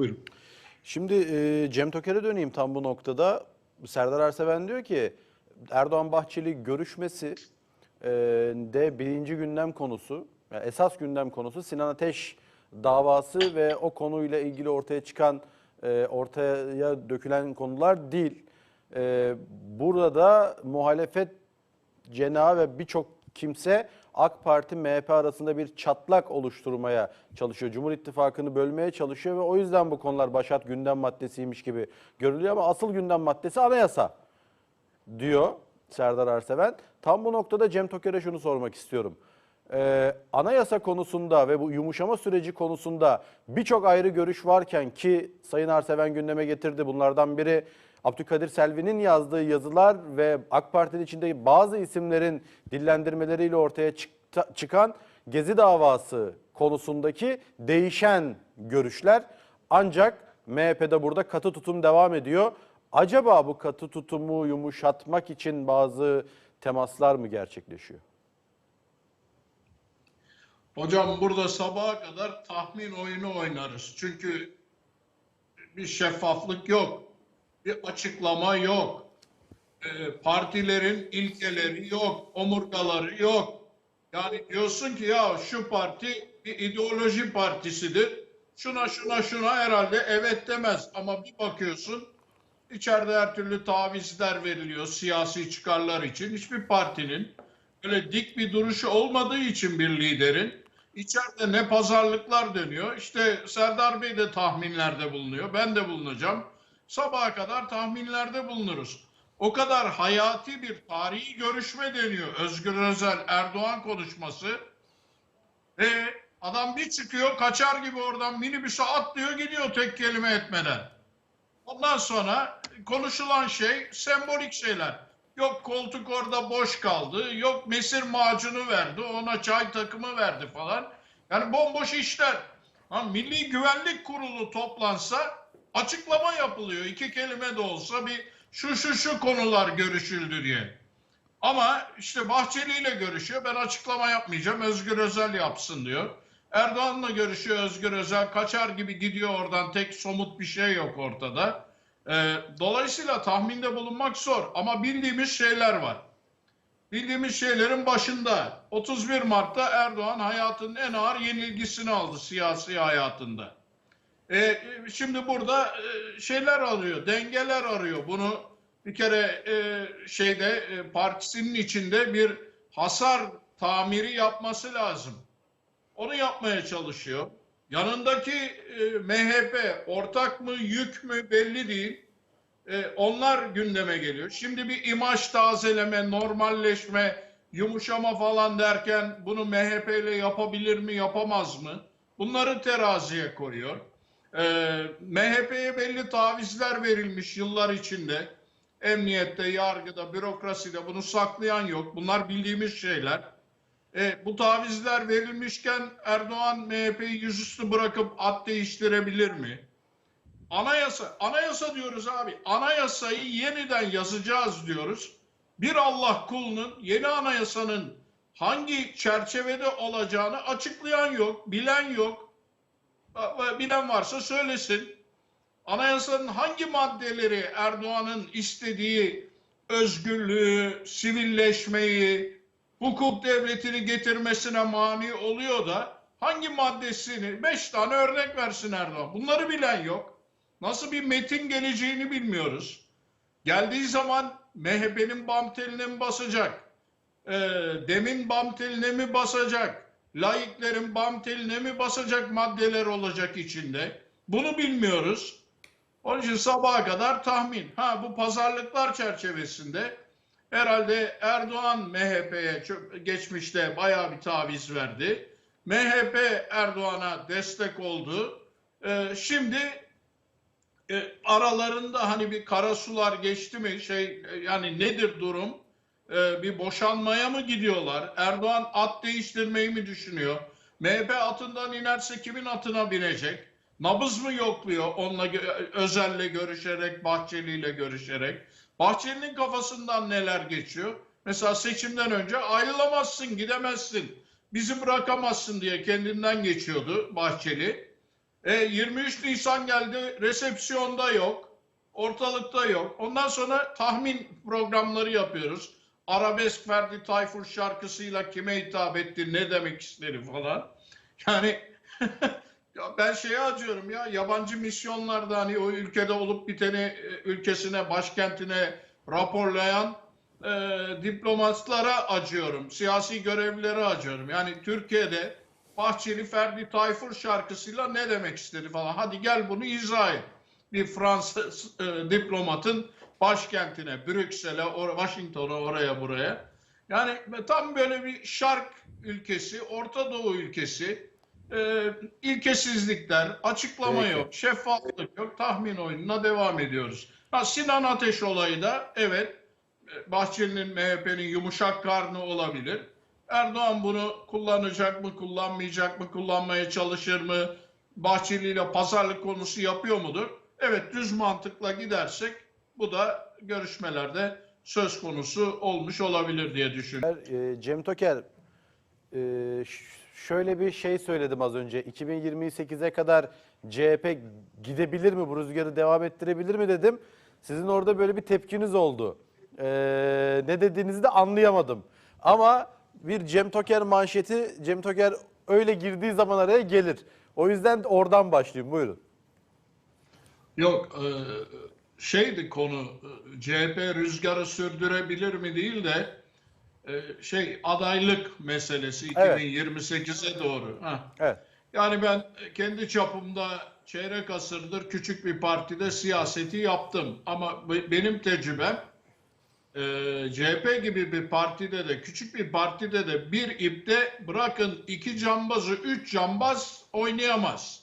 Buyurun. Şimdi e, Cem Toker'e döneyim tam bu noktada. Serdar Arseven diyor ki Erdoğan Bahçeli görüşmesi e, de birinci gündem konusu, yani esas gündem konusu Sinan Ateş davası ve o konuyla ilgili ortaya çıkan, e, ortaya dökülen konular değil. E, burada muhalefet cenahı ve birçok kimse AK Parti MHP arasında bir çatlak oluşturmaya çalışıyor. Cumhur İttifakı'nı bölmeye çalışıyor ve o yüzden bu konular başat gündem maddesiymiş gibi görülüyor ama asıl gündem maddesi anayasa diyor Serdar Arseven. Tam bu noktada Cem Toker'e şunu sormak istiyorum. Ee, anayasa konusunda ve bu yumuşama süreci konusunda birçok ayrı görüş varken ki Sayın Arseven gündeme getirdi. Bunlardan biri Abdülkadir Selvi'nin yazdığı yazılar ve AK Parti'nin içinde bazı isimlerin dillendirmeleriyle ortaya çıkan Gezi davası konusundaki değişen görüşler. Ancak MHP'de burada katı tutum devam ediyor. Acaba bu katı tutumu yumuşatmak için bazı temaslar mı gerçekleşiyor? Hocam burada sabaha kadar tahmin oyunu oynarız. Çünkü bir şeffaflık yok. Bir açıklama yok. Ee, partilerin ilkeleri yok. Omurgaları yok. Yani diyorsun ki ya şu parti bir ideoloji partisidir. Şuna şuna şuna herhalde evet demez. Ama bir bakıyorsun içeride her türlü tavizler veriliyor siyasi çıkarlar için. Hiçbir partinin öyle dik bir duruşu olmadığı için bir liderin içeride ne pazarlıklar dönüyor. İşte Serdar Bey de tahminlerde bulunuyor. Ben de bulunacağım. Sabaha kadar tahminlerde bulunuruz. O kadar hayati bir tarihi görüşme deniyor. Özgür Özel Erdoğan konuşması. Ve adam bir çıkıyor kaçar gibi oradan minibüse atlıyor gidiyor tek kelime etmeden. Ondan sonra konuşulan şey sembolik şeyler. Yok koltuk orada boş kaldı. Yok mesir macunu verdi. Ona çay takımı verdi falan. Yani bomboş işler. Ha, Milli Güvenlik Kurulu toplansa açıklama yapılıyor. İki kelime de olsa bir şu şu şu konular görüşüldü diye. Ama işte Bahçeli ile görüşüyor. Ben açıklama yapmayacağım. Özgür Özel yapsın diyor. Erdoğan'la görüşüyor Özgür Özel. Kaçar gibi gidiyor oradan. Tek somut bir şey yok ortada. Ee, dolayısıyla tahminde bulunmak zor. Ama bildiğimiz şeyler var. Bildiğimiz şeylerin başında 31 Mart'ta Erdoğan hayatının en ağır yenilgisini aldı siyasi hayatında. Ee, şimdi burada e, şeyler arıyor, dengeler arıyor. Bunu bir kere e, şeyde e, partisinin içinde bir hasar tamiri yapması lazım. Onu yapmaya çalışıyor. Yanındaki e, MHP ortak mı yük mü belli değil. E, onlar gündeme geliyor. Şimdi bir imaj tazeleme, normalleşme, yumuşama falan derken bunu MHP ile yapabilir mi, yapamaz mı? Bunları teraziye koyuyor. E, MHP'ye belli tavizler verilmiş yıllar içinde. Emniyette, yargıda, bürokraside bunu saklayan yok. Bunlar bildiğimiz şeyler. E, bu tavizler verilmişken Erdoğan MHP'yi yüzüstü bırakıp at değiştirebilir mi? Anayasa, anayasa diyoruz abi. Anayasayı yeniden yazacağız diyoruz. Bir Allah kulunun yeni anayasanın hangi çerçevede olacağını açıklayan yok, bilen yok. Bilen varsa söylesin. Anayasanın hangi maddeleri Erdoğan'ın istediği özgürlüğü, sivilleşmeyi, hukuk devletini getirmesine mani oluyor da hangi maddesini, beş tane örnek versin Erdoğan. Bunları bilen yok. Nasıl bir metin geleceğini bilmiyoruz. Geldiği zaman MHP'nin bam teline mi basacak? Ee, demin bam teline mi basacak? Laiklerin bam teline mi basacak maddeler olacak içinde? Bunu bilmiyoruz. Onun için sabaha kadar tahmin. Ha bu pazarlıklar çerçevesinde herhalde Erdoğan MHP'ye geçmişte bayağı bir taviz verdi. MHP Erdoğan'a destek oldu. Ee, şimdi e, aralarında hani bir kara sular geçti mi şey e, yani nedir durum? E, bir boşanmaya mı gidiyorlar? Erdoğan at değiştirmeyi mi düşünüyor? MHP atından inerse kimin atına binecek? Nabız mı yokluyor onunla Özel'le görüşerek, Bahçeli'yle görüşerek? Bahçeli'nin kafasından neler geçiyor? Mesela seçimden önce ayrılamazsın, gidemezsin, bizi bırakamazsın diye kendinden geçiyordu Bahçeli. E, 23 Nisan geldi, resepsiyonda yok, ortalıkta yok. Ondan sonra tahmin programları yapıyoruz. Arabesk Ferdi Tayfur şarkısıyla kime hitap etti, ne demek istedi falan. Yani ya ben şeye acıyorum ya yabancı misyonlarda hani o ülkede olup biteni e, ülkesine, başkentine raporlayan e, diplomatlara acıyorum. Siyasi görevlilere acıyorum. Yani Türkiye'de Bahçeli Ferdi Tayfur şarkısıyla ne demek istedi falan. Hadi gel bunu izah et. Bir Fransız e, diplomatın başkentine, Brüksel'e, or Washington'a, oraya buraya. Yani tam böyle bir şark ülkesi, Orta Doğu ülkesi. E, ilkesizlikler, açıklama Peki. yok, şeffaflık yok. Tahmin oyununa devam ediyoruz. Ha, Sinan Ateş olayı da evet Bahçeli'nin MHP'nin yumuşak karnı olabilir. Erdoğan bunu kullanacak mı, kullanmayacak mı, kullanmaya çalışır mı? Bahçeli ile pazarlık konusu yapıyor mudur? Evet düz mantıkla gidersek bu da görüşmelerde söz konusu olmuş olabilir diye düşünüyorum. E, Cem Toker, e, şöyle bir şey söyledim az önce. 2028'e kadar CHP gidebilir mi, bu rüzgarı devam ettirebilir mi dedim. Sizin orada böyle bir tepkiniz oldu. E, ne dediğinizi de anlayamadım. Ama bir Cem Toker manşeti, Cem Toker öyle girdiği zaman araya gelir. O yüzden oradan başlayayım. Buyurun. Yok e, şeydi konu CHP rüzgarı sürdürebilir mi değil de e, şey adaylık meselesi Evet. 2028'e doğru. Heh. Evet. Yani ben kendi çapımda çeyrek asırdır küçük bir partide siyaseti yaptım. Ama be- benim tecrübem e, CHP gibi bir partide de küçük bir partide de bir ipte bırakın iki cambazı üç cambaz oynayamaz.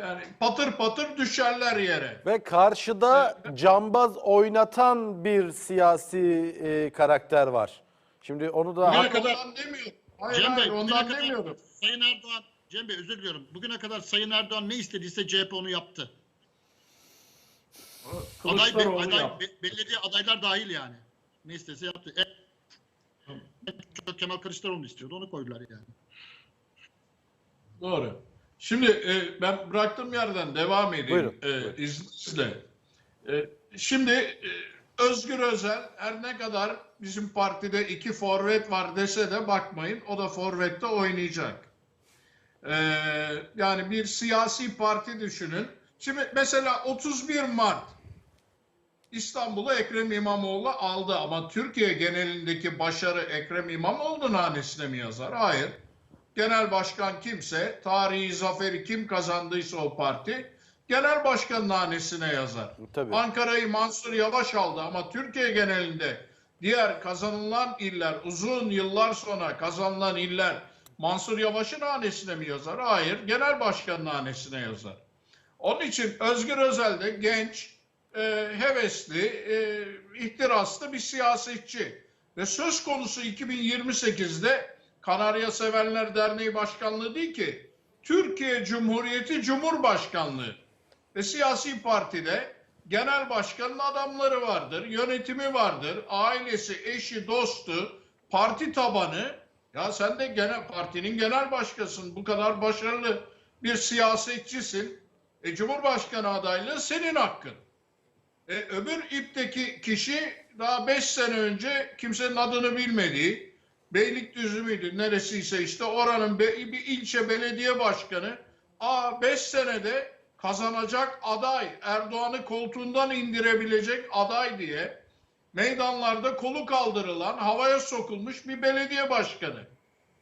Yani patır patır düşerler yere. Ve karşıda cambaz oynatan bir siyasi e, karakter var. Şimdi onu da Hayır, kadar- ondan demiyorum. Hayır, Cem Bey, hayır, bugüne ondan kadar demiyorum. Sayın Erdoğan, Cem Bey özür diliyorum. Bugüne kadar Sayın Erdoğan ne istediyse CHP onu yaptı. Aday, be- aday be- belediye adaylar dahil yani. Ne istese yaptı. En, en çok Kemal Kılıçdaroğlu istiyordu. Onu koydular yani. Doğru. Şimdi e, ben bıraktığım yerden devam edeyim Buyurun, e, buyurun. izninizle. E, şimdi e, Özgür Özel her ne kadar bizim partide iki forvet var dese de bakmayın o da forvette oynayacak. E, yani bir siyasi parti düşünün. Şimdi mesela 31 Mart İstanbul'u Ekrem İmamoğlu aldı ama Türkiye genelindeki başarı Ekrem İmamoğlu'nun hanesine mi yazar? Hayır. Genel başkan kimse, tarihi zaferi kim kazandıysa o parti, genel başkanın hanesine yazar. Tabii. Ankara'yı Mansur Yavaş aldı ama Türkiye genelinde diğer kazanılan iller, uzun yıllar sonra kazanılan iller Mansur Yavaş'ın hanesine mi yazar? Hayır, genel başkanın hanesine yazar. Onun için Özgür Özel de genç, e, hevesli, e, ihtiraslı bir siyasetçi. Ve söz konusu 2028'de Kanarya Sevenler Derneği Başkanlığı değil ki, Türkiye Cumhuriyeti Cumhurbaşkanlığı ve siyasi partide genel başkanın adamları vardır, yönetimi vardır, ailesi, eşi, dostu, parti tabanı. Ya sen de genel partinin genel başkasın, bu kadar başarılı bir siyasetçisin. E, Cumhurbaşkanı adaylığı senin hakkın. E, öbür ipteki kişi daha 5 sene önce kimsenin adını bilmediği Beylikdüzü müydü neresiyse işte oranın be- bir ilçe belediye başkanı aa 5 senede kazanacak aday Erdoğan'ı koltuğundan indirebilecek aday diye meydanlarda kolu kaldırılan havaya sokulmuş bir belediye başkanı.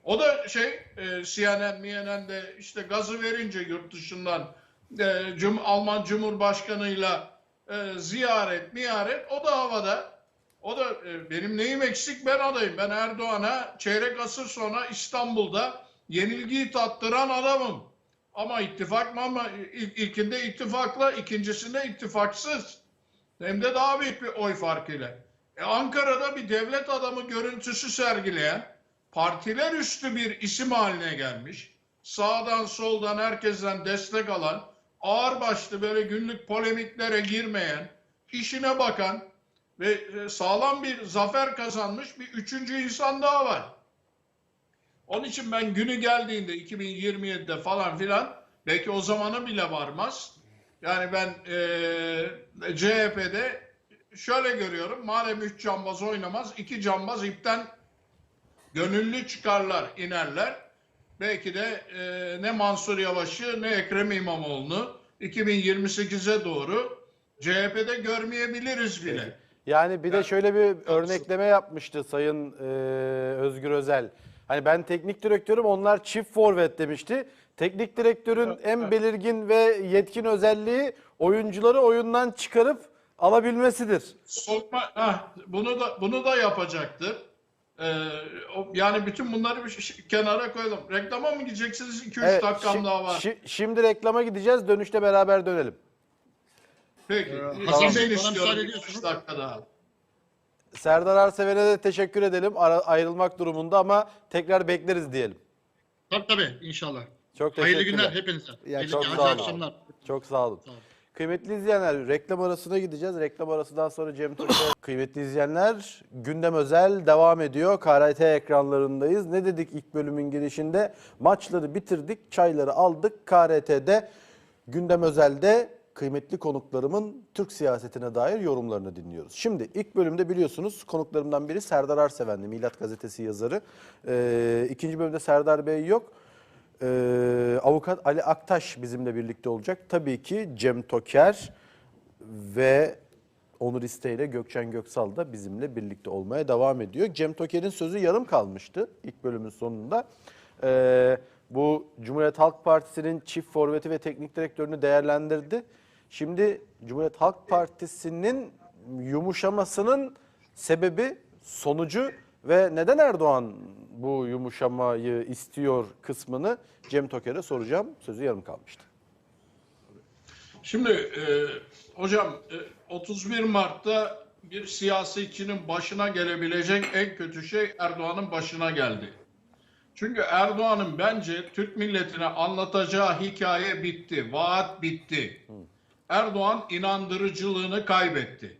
O da şey e, CNN, MNN'de işte gazı verince yurt dışından e, Cum Alman Cumhurbaşkanı'yla e, ziyaret, miyaret o da havada. O da e, benim neyim eksik ben adayım. Ben Erdoğan'a çeyrek asır sonra İstanbul'da yenilgiyi tattıran adamım. Ama ittifak mı ama ilk, ilkinde ittifakla ikincisinde ittifaksız. Hem de daha büyük bir oy farkıyla. E, Ankara'da bir devlet adamı görüntüsü sergileyen partiler üstü bir isim haline gelmiş. Sağdan soldan herkesten destek alan, ağırbaşlı böyle günlük polemiklere girmeyen, işine bakan ve e, sağlam bir zafer kazanmış bir üçüncü insan daha var. Onun için ben günü geldiğinde 2027'de falan filan Belki o zamana bile varmaz. Yani ben e, CHP'de şöyle görüyorum. Madem 3 cambaz oynamaz, 2 cambaz ipten gönüllü çıkarlar, inerler. Belki de e, ne Mansur Yavaş'ı ne Ekrem İmamoğlu'nu 2028'e doğru CHP'de görmeyebiliriz bile. Yani bir de şöyle bir örnekleme yapmıştı Sayın e, Özgür Özel. Hani ben teknik direktörüm onlar çift forvet demişti. Teknik direktörün en belirgin ve yetkin özelliği oyuncuları oyundan çıkarıp alabilmesidir. Sokma, heh, bunu da bunu da yapacaktı. Ee, yani bütün bunları bir kenara koyalım. Reklama mı gideceksiniz? 2-3 Evet, dakikam daha var. şi- şimdi reklama gideceğiz. Dönüşte beraber dönelim. Peki. Ee, Hasan Bey, bana istiyorum müsaade 3 ediyorsunuz. dakika daha. Serdar Arseven'e de teşekkür edelim. Ara- ayrılmak durumunda ama tekrar bekleriz diyelim. Tabii tabii inşallah. Çok Hayırlı teşekkürler. günler hepinize. Ya, Hayırlı, çok sağ olun. akşamlar. Çok sağ olun. Sağ olun. Kıymetli izleyenler reklam arasına gideceğiz. Reklam arasından sonra Cem Toker. Kıymetli izleyenler gündem özel devam ediyor. KRT ekranlarındayız. Ne dedik ilk bölümün girişinde? Maçları bitirdik, çayları aldık. KRT'de gündem özelde kıymetli konuklarımın Türk siyasetine dair yorumlarını dinliyoruz. Şimdi ilk bölümde biliyorsunuz konuklarımdan biri Serdar Arseven'di. Milat Gazetesi yazarı. Ee, ikinci bölümde Serdar Bey yok. Ee, avukat Ali Aktaş bizimle birlikte olacak. Tabii ki Cem Toker ve Onur İste ile Gökçen Göksal da bizimle birlikte olmaya devam ediyor. Cem Toker'in sözü yarım kalmıştı ilk bölümün sonunda. Ee, bu Cumhuriyet Halk Partisi'nin çift forveti ve teknik direktörünü değerlendirdi. Şimdi Cumhuriyet Halk Partisi'nin yumuşamasının sebebi, sonucu ve neden Erdoğan bu yumuşamayı istiyor kısmını Cem Toker'e soracağım. Sözü yarım kalmıştı. Şimdi e, hocam e, 31 Mart'ta bir siyasetçinin başına gelebilecek en kötü şey Erdoğan'ın başına geldi. Çünkü Erdoğan'ın bence Türk milletine anlatacağı hikaye bitti, vaat bitti. Erdoğan inandırıcılığını kaybetti.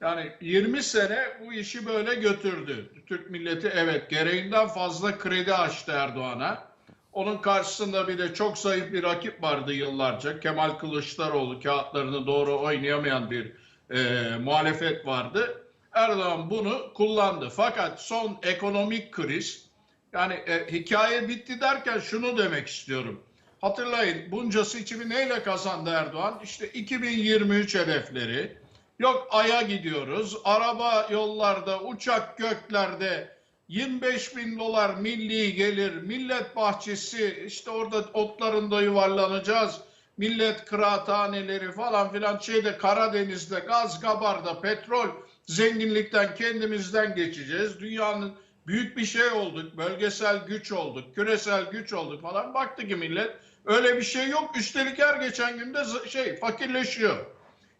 Yani 20 sene bu işi böyle götürdü. Türk milleti evet gereğinden fazla kredi açtı Erdoğan'a. Onun karşısında bir de çok zayıf bir rakip vardı yıllarca. Kemal Kılıçdaroğlu kağıtlarını doğru oynayamayan bir e, muhalefet vardı. Erdoğan bunu kullandı. Fakat son ekonomik kriz yani e, hikaye bitti derken şunu demek istiyorum. Hatırlayın bunca seçimi neyle kazandı Erdoğan? İşte 2023 hedefleri. Yok Ay'a gidiyoruz. Araba yollarda, uçak göklerde 25 bin dolar milli gelir, millet bahçesi, işte orada otlarında yuvarlanacağız. Millet kıraathaneleri falan filan şeyde Karadeniz'de gaz gabarda petrol zenginlikten kendimizden geçeceğiz. Dünyanın büyük bir şey olduk, bölgesel güç olduk, küresel güç olduk falan. Baktı ki millet öyle bir şey yok. Üstelik her geçen günde şey fakirleşiyor.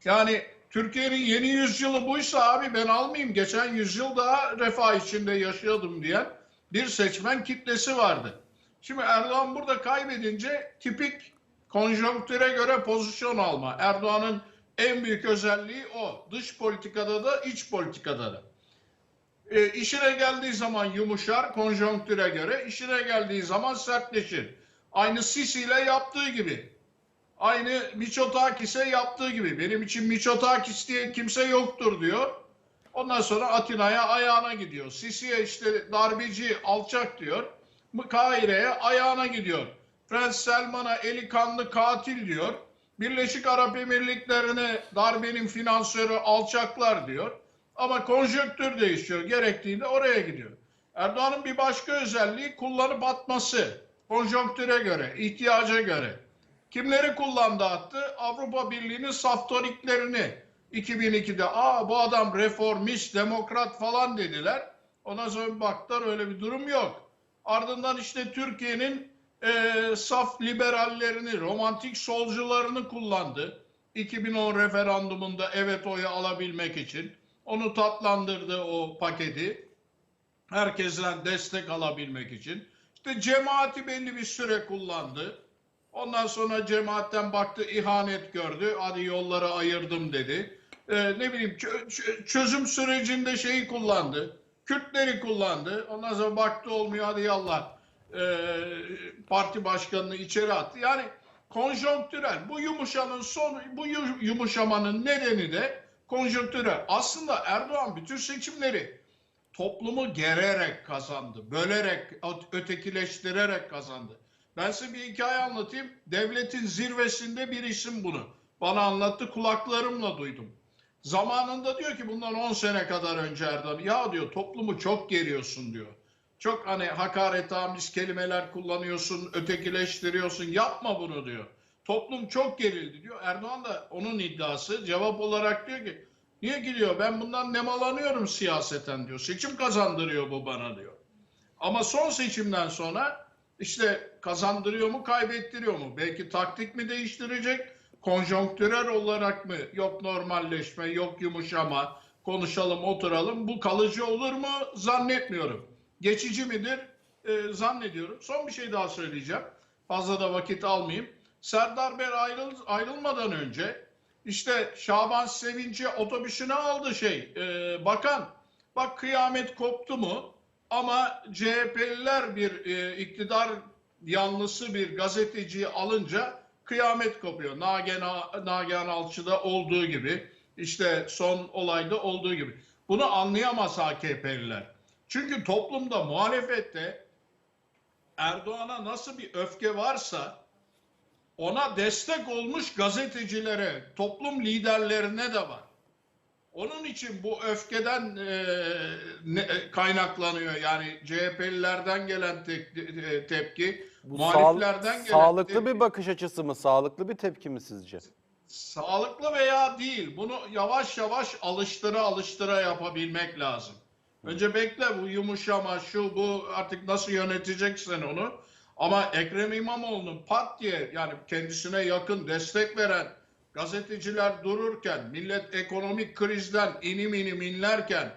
Yani Türkiye'nin yeni yüzyılı buysa abi ben almayayım. Geçen yüzyıl daha refah içinde yaşıyordum diyen bir seçmen kitlesi vardı. Şimdi Erdoğan burada kaybedince tipik konjonktüre göre pozisyon alma. Erdoğan'ın en büyük özelliği o. Dış politikada da iç politikada da. E, işine geldiği zaman yumuşar konjonktüre göre, işine geldiği zaman sertleşir. Aynı Sisi ile yaptığı gibi. Aynı Miçotakis'e yaptığı gibi. Benim için Miçotakis diye kimse yoktur diyor. Ondan sonra Atina'ya ayağına gidiyor. Sisi'ye işte darbeci, alçak diyor. Kaire'ye ayağına gidiyor. Prens Selman'a eli kanlı katil diyor. Birleşik Arap Emirlikleri'ne darbenin finansörü alçaklar diyor. Ama konjonktür değişiyor. Gerektiğinde oraya gidiyor. Erdoğan'ın bir başka özelliği kullanıp atması. Konjonktüre göre, ihtiyaca göre. Kimleri kullandı attı? Avrupa Birliği'nin saftoriklerini 2002'de aa bu adam reformist, demokrat falan dediler. Ondan sonra bir baktılar öyle bir durum yok. Ardından işte Türkiye'nin eee, saf liberallerini, romantik solcularını kullandı. 2010 referandumunda evet oyu alabilmek için. Onu tatlandırdı o paketi. Herkesten destek alabilmek için. İşte cemaati belli bir süre kullandı. Ondan sonra cemaatten baktı ihanet gördü. Hadi yolları ayırdım dedi. Ee, ne bileyim çö- çö- çözüm sürecinde şeyi kullandı. Kürtleri kullandı. Ondan sonra baktı olmuyor hadi yallah. Ee, parti başkanını içeri attı. Yani konjonktürel. Bu yumuşanın son bu yu- yumuşamanın nedeni de konjonktürel. Aslında Erdoğan bütün seçimleri toplumu gererek kazandı. Bölerek, ötekileştirerek kazandı. Ben size bir hikaye anlatayım. Devletin zirvesinde bir isim bunu. Bana anlattı, kulaklarımla duydum. Zamanında diyor ki bundan 10 sene kadar önce Erdoğan, ya diyor toplumu çok geriyorsun diyor. Çok hani hakaret amiz kelimeler kullanıyorsun, ötekileştiriyorsun. Yapma bunu diyor. Toplum çok gerildi diyor. Erdoğan da onun iddiası cevap olarak diyor ki niye gidiyor ben bundan nemalanıyorum siyaseten diyor. Seçim kazandırıyor bu bana diyor. Ama son seçimden sonra işte kazandırıyor mu kaybettiriyor mu? Belki taktik mi değiştirecek? Konjonktürel olarak mı? Yok normalleşme, yok yumuşama, konuşalım, oturalım. Bu kalıcı olur mu? Zannetmiyorum. Geçici midir? Ee, zannediyorum. Son bir şey daha söyleyeceğim. Fazla da vakit almayayım. Serdar Bey ayrıl, ayrılmadan önce işte Şaban Sevinci otobüsüne aldı şey e, bakan. Bak kıyamet koptu mu? Ama CHP'liler bir e, iktidar yanlısı bir gazeteciyi alınca kıyamet kopuyor. Nagihan, Nagihan Alçı'da olduğu gibi işte son olayda olduğu gibi. Bunu anlayamaz AKP'liler. Çünkü toplumda muhalefette Erdoğan'a nasıl bir öfke varsa ona destek olmuş gazetecilere, toplum liderlerine de var. Onun için bu öfkeden e, ne- kaynaklanıyor. Yani CHP'lilerden gelen tek- e, tepki, Bu muhaliflerden sağ- gelen sağlıklı tepki. bir bakış açısı mı? Sağlıklı bir tepki mi sizce? Sağlıklı veya değil. Bunu yavaş yavaş alıştıra alıştıra yapabilmek lazım. Önce bekle bu yumuşama şu bu artık nasıl yöneteceksin onu. Ama Ekrem İmamoğlu'nun pat diye yani kendisine yakın destek veren gazeteciler dururken millet ekonomik krizden inim inim inlerken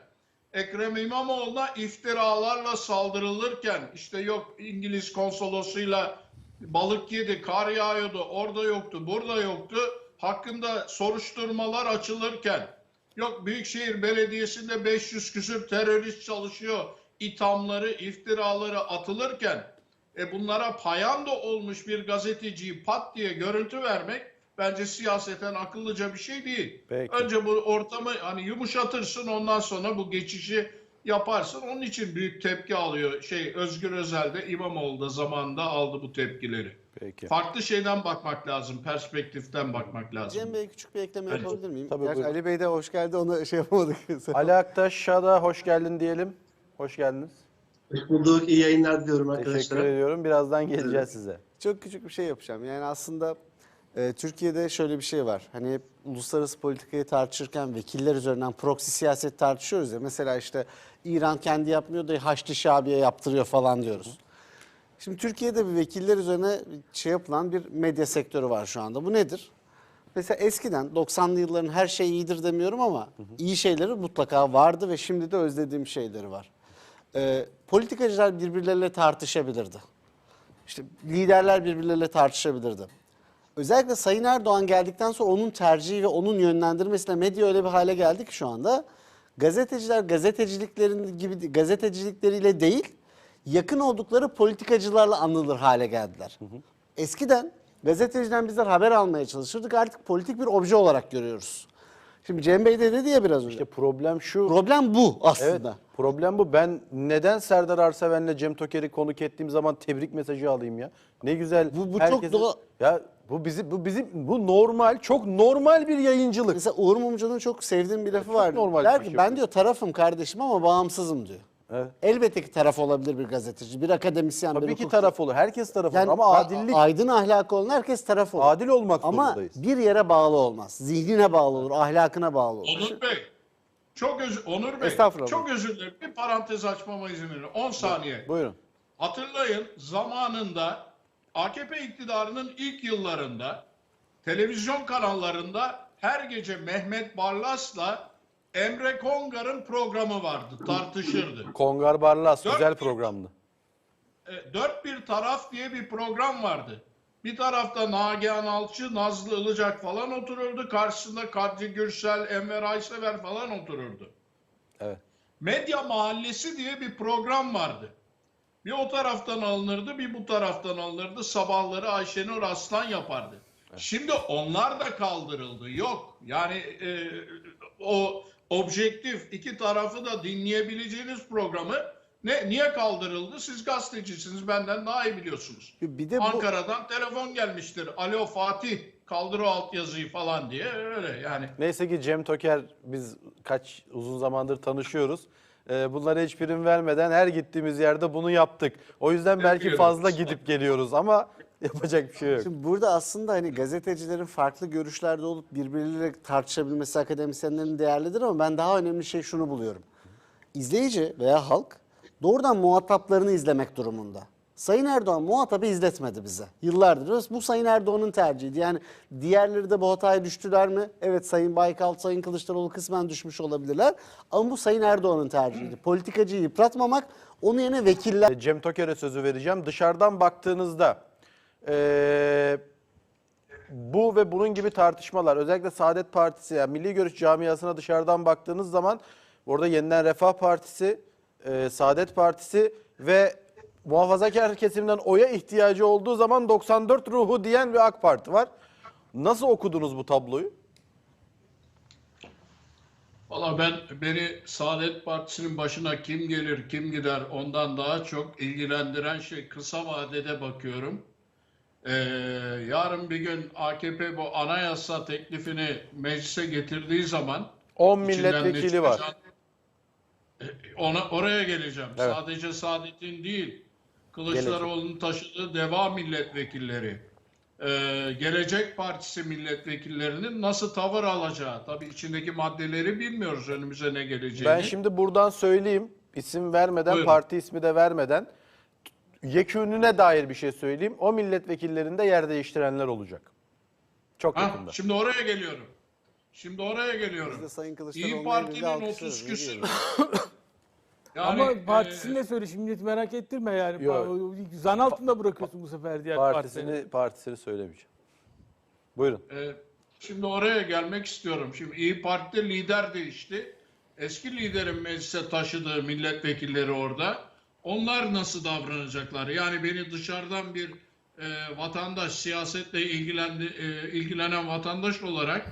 Ekrem İmamoğlu'na iftiralarla saldırılırken işte yok İngiliz konsolosuyla balık yedi, kar yağıyordu, orada yoktu, burada yoktu. Hakkında soruşturmalar açılırken yok Büyükşehir Belediyesi'nde 500 küsür terörist çalışıyor. ithamları, iftiraları atılırken e bunlara payando olmuş bir gazeteciyi pat diye görüntü vermek bence siyaseten akıllıca bir şey değil. Peki. Önce bu ortamı hani yumuşatırsın ondan sonra bu geçişi yaparsın. Onun için büyük tepki alıyor. Şey Özgür Özel de İmamoğlu da zamanında aldı bu tepkileri. Peki. Farklı şeyden bakmak lazım, perspektiften bakmak lazım. Cem Bey küçük bir ekleme Evet. yapabilir miyim? Tabii, Gerçi buyurun. Ali Bey de hoş geldi ona şey yapamadık. Ali Aktaş'a da hoş geldin diyelim. Hoş geldiniz. Hoş bulduk. İyi yayınlar diliyorum Teşekkür arkadaşlar. ediyorum. Birazdan geleceğiz size. Çok küçük bir şey yapacağım. Yani aslında e, Türkiye'de şöyle bir şey var. Hani hep uluslararası politikayı tartışırken vekiller üzerinden proxy siyaset tartışıyoruz ya. Mesela işte İran kendi yapmıyor da Haçlı Şabi'ye yaptırıyor falan diyoruz. Şimdi Türkiye'de bir vekiller üzerine şey yapılan bir medya sektörü var şu anda. Bu nedir? Mesela eskiden 90'lı yılların her şey iyidir demiyorum ama iyi şeyleri mutlaka vardı ve şimdi de özlediğim şeyleri var. Ee, politikacılar birbirleriyle tartışabilirdi. İşte liderler birbirleriyle tartışabilirdi. Özellikle Sayın Erdoğan geldikten sonra onun tercihi ve onun yönlendirmesiyle medya öyle bir hale geldi ki şu anda gazeteciler gazeteciliklerin gibi gazetecilikleriyle değil yakın oldukları politikacılarla anılır hale geldiler. Eskiden gazeteciden bizler haber almaya çalışırdık artık politik bir obje olarak görüyoruz. Şimdi Cem Bey de dedi ya biraz önce. İşte problem şu. Problem bu Evet, aslında. problem bu. Ben neden Serdar Arseven'le Cem Toker'i konuk ettiğim zaman tebrik mesajı alayım ya? Ne güzel. Bu- bu çok doğa- Ya bu bizim bu bizim bu normal, çok normal bir yayıncılık. Mesela Uğur Mumcu'nun çok sevdiğim bir lafı var. normal Der bir ki şey ben bu." diyor tarafım kardeşim ama bağımsızım diyor. Evet. Elbette ki taraf olabilir bir gazeteci, bir akademisyen, bir Tabii ki hukukçu. taraf olur. Herkes taraf Yani olur ama a- adillik aydın ahlakı olan herkes taraf olur. adil olmak ama zorundayız. bir yere bağlı olmaz. Zihnine bağlı olur, ahlakına bağlı olur. Onur Bey, çok öz Onur Bey, Estağfurullah. çok özür dilerim. Bir parantez açmama izin verin. 10 saniye. Buyurun. Hatırlayın zamanında AKP iktidarının ilk yıllarında televizyon kanallarında her gece Mehmet Barlas'la Emre Kongar'ın programı vardı. Tartışırdı. Kongar Barlas Dört- güzel programdı. E, Dört bir taraf diye bir program vardı. Bir tarafta Nagihan Alçı, Nazlı Ilıcak falan otururdu. Karşısında Kadri Gürsel, Enver Aysever falan otururdu. Evet. Medya Mahallesi diye bir program vardı. Bir o taraftan alınırdı, bir bu taraftan alınırdı. Sabahları Ayşenur Aslan yapardı. Şimdi onlar da kaldırıldı. Yok. Yani e, o objektif iki tarafı da dinleyebileceğiniz programı ne niye kaldırıldı? Siz gazetecisiniz benden daha iyi biliyorsunuz. Bir de bu Ankara'dan telefon gelmiştir. Alo Fatih kaldır o altyazıyı falan diye öyle yani. Neyse ki Cem Toker biz kaç uzun zamandır tanışıyoruz. Ee, bunlara hiç prim vermeden her gittiğimiz yerde bunu yaptık. O yüzden belki fazla gidip geliyoruz ama yapacak bir şey yok. Şimdi burada aslında hani gazetecilerin farklı görüşlerde olup birbirleriyle tartışabilmesi akademisyenlerin değerlidir ama ben daha önemli şey şunu buluyorum. İzleyici veya halk doğrudan muhataplarını izlemek durumunda. Sayın Erdoğan muhatabı izletmedi bize. Yıllardır. Bu Sayın Erdoğan'ın tercihiydi. Yani diğerleri de bu hataya düştüler mi? Evet Sayın Baykal, Sayın Kılıçdaroğlu kısmen düşmüş olabilirler. Ama bu Sayın Erdoğan'ın tercihiydi. Politikacıyı yıpratmamak, onun yerine vekiller Cem Toker'e sözü vereceğim. Dışarıdan baktığınızda ee, bu ve bunun gibi tartışmalar özellikle Saadet Partisi yani Milli Görüş camiasına dışarıdan baktığınız zaman orada yeniden Refah Partisi, ee, Saadet Partisi ve muhafazakar kesimden oya ihtiyacı olduğu zaman 94 ruhu diyen bir AK Parti var. Nasıl okudunuz bu tabloyu? Valla ben beni Saadet Partisi'nin başına kim gelir kim gider ondan daha çok ilgilendiren şey kısa vadede bakıyorum. Ee, yarın bir gün AKP bu anayasa teklifini meclise getirdiği zaman 10 içinden ne milletvekili var. Ee, Ona oraya geleceğim. Evet. Sadece Saadet'in değil, Kılıçdaroğlu'nun taşıdığı DEVA milletvekilleri, e, Gelecek Partisi milletvekillerinin nasıl tavır alacağı. Tabii içindeki maddeleri bilmiyoruz önümüze ne geleceğini. Ben şimdi buradan söyleyeyim. isim vermeden, Buyurun. parti ismi de vermeden yekününe dair bir şey söyleyeyim. O milletvekillerinde yer değiştirenler olacak. Çok Ha, yakında. şimdi oraya geliyorum. Şimdi oraya geliyorum. Biz de Sayın İyi Parti'nin alkışlarız, 30 ne küsür. Yani, Ama e, partisini de söyle şimdi milleti merak ettirme yani. Yok. Zan altında bırakıyorsun bu sefer diğer partileri. Partisini, partisini söylemeyeceğim. Buyurun. Ee, şimdi oraya gelmek istiyorum. Şimdi İyi Parti'de lider değişti. Eski liderin meclise taşıdığı milletvekilleri orada. Onlar nasıl davranacaklar? Yani beni dışarıdan bir e, vatandaş, siyasetle ilgilendi, e, ilgilenen vatandaş olarak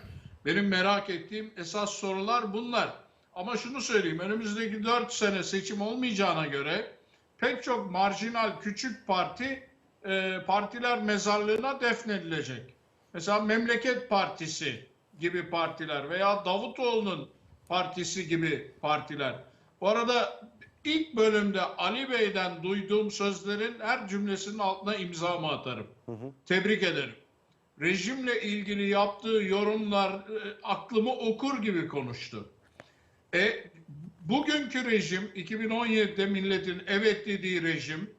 benim merak ettiğim esas sorular bunlar. Ama şunu söyleyeyim, önümüzdeki 4 sene seçim olmayacağına göre pek çok marjinal küçük parti e, partiler mezarlığına defnedilecek. Mesela Memleket Partisi gibi partiler veya Davutoğlu'nun partisi gibi partiler. Bu arada ilk bölümde Ali Bey'den duyduğum sözlerin her cümlesinin altına imzamı atarım. Tebrik ederim. Rejimle ilgili yaptığı yorumlar e, aklımı okur gibi konuştu. E, bugünkü rejim 2017'de milletin evet dediği rejim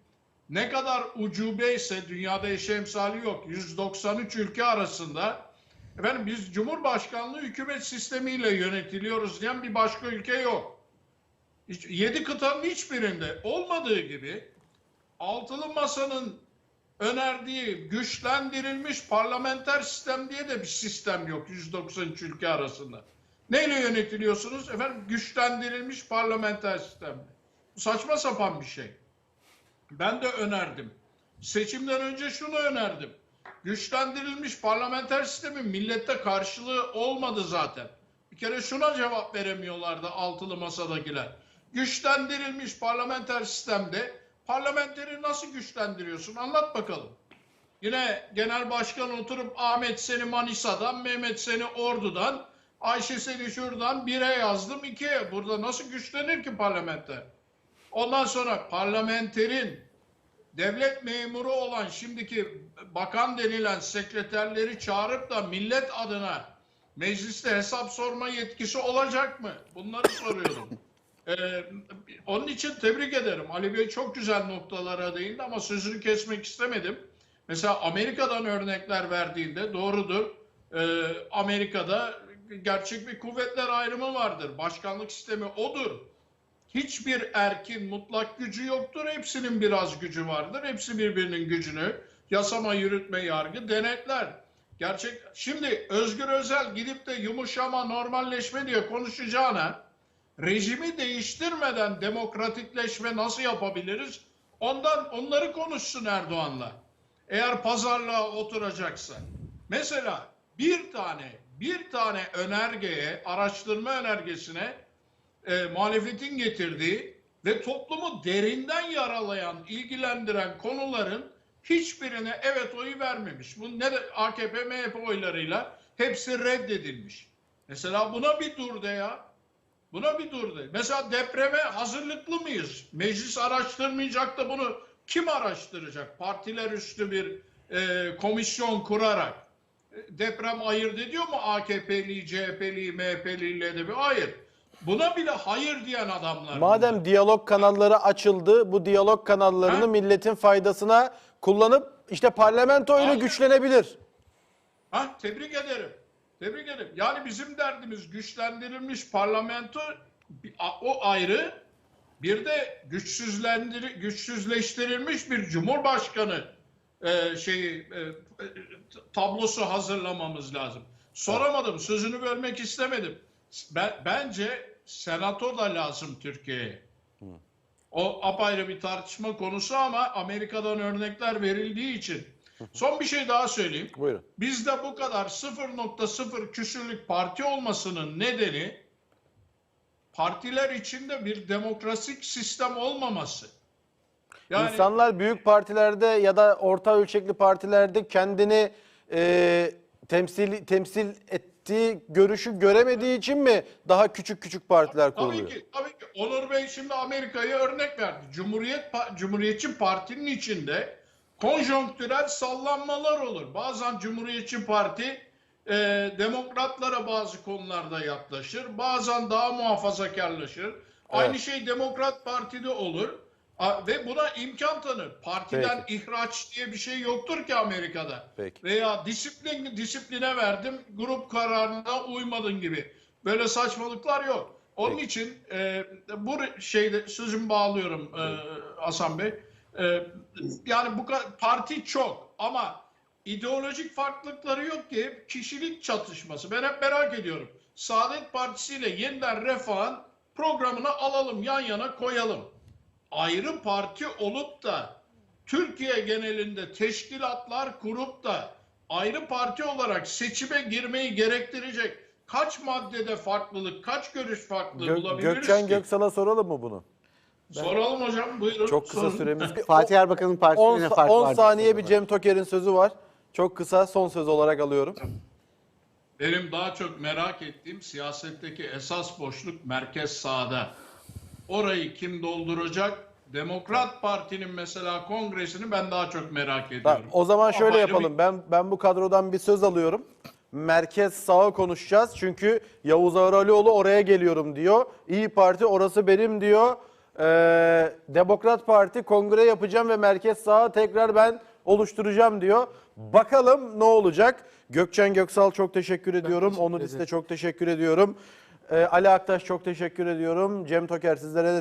ne kadar ucube ise dünyada eşi emsali yok. 193 ülke arasında efendim biz Cumhurbaşkanlığı hükümet sistemiyle yönetiliyoruz diyen bir başka ülke yok. Hiç, yedi kıtanın hiçbirinde olmadığı gibi altılı masanın önerdiği güçlendirilmiş parlamenter sistem diye de bir sistem yok 193 ülke arasında. Neyle yönetiliyorsunuz? Efendim güçlendirilmiş parlamenter sistemle. Bu saçma sapan bir şey. Ben de önerdim. Seçimden önce şunu önerdim. Güçlendirilmiş parlamenter sistemin millette karşılığı olmadı zaten. Bir kere şuna cevap veremiyorlardı altılı masadakiler. Güçlendirilmiş parlamenter sistemde parlamenteri nasıl güçlendiriyorsun? Anlat bakalım. Yine genel başkan oturup Ahmet seni Manisa'dan, Mehmet seni Ordu'dan, Ayşe seni şuradan bire yazdım ikiye. Burada nasıl güçlenir ki parlamenter? Ondan sonra parlamenterin devlet memuru olan şimdiki bakan denilen sekreterleri çağırıp da millet adına mecliste hesap sorma yetkisi olacak mı? Bunları soruyorum. Ee, onun için tebrik ederim. Ali Bey çok güzel noktalara değindi ama sözünü kesmek istemedim. Mesela Amerika'dan örnekler verdiğinde doğrudur. Ee, Amerika'da gerçek bir kuvvetler ayrımı vardır. Başkanlık sistemi odur. Hiçbir erkin mutlak gücü yoktur. Hepsinin biraz gücü vardır. Hepsi birbirinin gücünü yasama, yürütme, yargı denetler. Gerçek. Şimdi Özgür Özel gidip de yumuşama, normalleşme diye konuşacağına rejimi değiştirmeden demokratikleşme nasıl yapabiliriz? Ondan onları konuşsun Erdoğan'la. Eğer pazarlığa oturacaksa. Mesela bir tane bir tane önergeye, araştırma önergesine e, muhalefetin getirdiği ve toplumu derinden yaralayan, ilgilendiren konuların hiçbirine evet oyu vermemiş. Bu ne de AKP, MHP oylarıyla hepsi reddedilmiş. Mesela buna bir dur de ya. Buna bir dur de. Mesela depreme hazırlıklı mıyız? Meclis araştırmayacak da bunu kim araştıracak? Partiler üstü bir e, komisyon kurarak. E, Deprem ayırt ediyor mu AKP'li, CHP'li, MHP'li ile de bir? Hayır. Buna bile hayır diyen adamlar. Madem diyalog kanalları açıldı, bu diyalog kanallarını Ha? milletin faydasına kullanıp işte parlamento öyle güçlenebilir. Ha, tebrik ederim. Tebrik ederim. Yani bizim derdimiz güçlendirilmiş parlamento o ayrı. Bir de güçsüzlendir güçsüzleştirilmiş bir cumhurbaşkanı e, şeyi e, tablosu hazırlamamız lazım. Soramadım, sözünü bölmek istemedim. Ben, bence senato da lazım Türkiye'ye. O apayrı bir tartışma konusu ama Amerika'dan örnekler verildiği için. Son bir şey daha söyleyeyim. Buyurun. Bizde bu kadar 0.0 küsürlük parti olmasının nedeni partiler içinde bir demokrasik sistem olmaması. Yani İnsanlar büyük partilerde ya da orta ölçekli partilerde kendini e, temsil temsil ettiği görüşü göremediği için mi daha küçük küçük partiler tabii kuruluyor? ki tabii ki Onur Bey şimdi Amerika'ya örnek verdi. Cumhuriyet Cumhuriyetçi Parti'nin içinde konjonktürel sallanmalar olur. Bazen Cumhuriyetçi Parti e, demokratlara bazı konularda yaklaşır. Bazen daha muhafazakarlaşır. Aynı şey Demokrat Parti'de olur. A- Ve buna imkan tanır. Partiden ihraç diye bir şey yoktur ki Amerika'da. Peki. Veya disiplin disipline verdim, grup kararına uymadın gibi. Böyle saçmalıklar yok. Onun Peki. için e, bu şeyde sözümü bağlıyorum e, Hasan Bey. E, yani bu parti çok ama ideolojik farklılıkları yok ki hep kişilik çatışması. Ben hep merak ediyorum. Saadet Partisi ile yeniden Refah'ın programını alalım yan yana koyalım. Ayrı parti olup da Türkiye genelinde teşkilatlar kurup da ayrı parti olarak seçime girmeyi gerektirecek kaç maddede farklılık, kaç görüş farklılığı Gö- bulabiliriz Gökçen ki? Göksal'a soralım mı bunu? Soralım hocam buyurun. Çok kısa Sorun. süremiz. Fatih Erbakan'ın partisinde 10 ne fark var? saniye bir Cem Toker'in sözü var. Çok kısa son söz olarak alıyorum. Benim daha çok merak ettiğim siyasetteki esas boşluk merkez sağda. Orayı kim dolduracak? Demokrat Parti'nin mesela kongresini ben daha çok merak ediyorum. Tamam, o zaman şöyle bir- yapalım. Ben ben bu kadrodan bir söz alıyorum. Merkez sağa konuşacağız. Çünkü Yavuz Ağralioğlu oraya geliyorum diyor. İyi Parti orası benim diyor. Ee, Demokrat Parti kongre yapacağım ve merkez sağa tekrar ben oluşturacağım diyor. Bakalım ne olacak? Gökçen Göksal çok teşekkür ediyorum. teşekkür Onur İste çok teşekkür ediyorum. Ee, Ali Aktaş çok teşekkür ediyorum. Cem Toker sizlere de